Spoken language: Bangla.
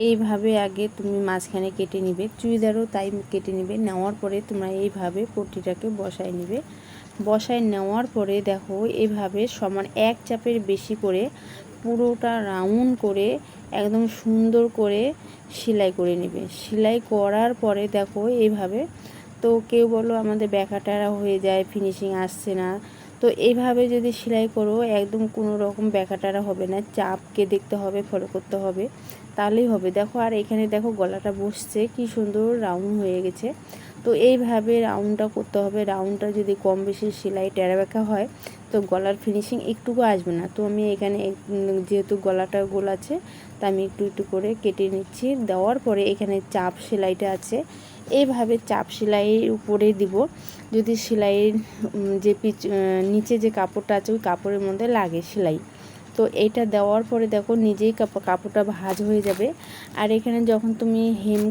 এইভাবে আগে তুমি মাঝখানে কেটে নিবে। চুড়িদারও তাই কেটে নিবে। নেওয়ার পরে তোমরা এইভাবে পট্টিটাকে বসায় নিবে। বসায় নেওয়ার পরে দেখো, এইভাবে সমান এক চাপের বেশি করে পুরোটা রাউন্ড করে একদম সুন্দর করে সেলাই করে নেবে। সেলাই করার পরে দেখো, এইভাবে তো কেউ বলো আমাদের ব্যাকাটারা হয়ে যায় ফিনিশিং আসছে না। তো এইভাবে যদি সেলাই করো, একদম কোনো রকম ব্যাকাটারা হবে না, চাপকে দেখতে হবে ফলো করতে হবে, তাহলেই হবে। দেখো, আর এখানে দেখো, গলাটা বসছে, কি সুন্দর রাউন্ড হয়ে গেছে। তো এইভাবে রাউন্ডটা করতে হবে। রাউন্ডটা যদি কম বেশি সেলাই টেরা ব্যাকা হয়, তো গলার ফিনিশিং একটুকু আসবে না। তো আমি এখানে যেহেতু গলাটা গোল আছে, তা আমি একটু একটু করে কেটে নিচ্ছি। দেওয়ার পরে এখানে চাপ সেলাইটা আছে। এইভাবে চাপ সেলাইয়ের উপরে দিব। যদি সেলাইয়ের যে পিচ নিচে যে কাপড়টা আছে, ওই কাপড়ের মধ্যে লাগে সেলাই। তো এইটা দেওয়ার পরে দেখো নিজেই কাপড়টা ভাজ হয়ে যাবে। আর এখানে যখন তুমি হেম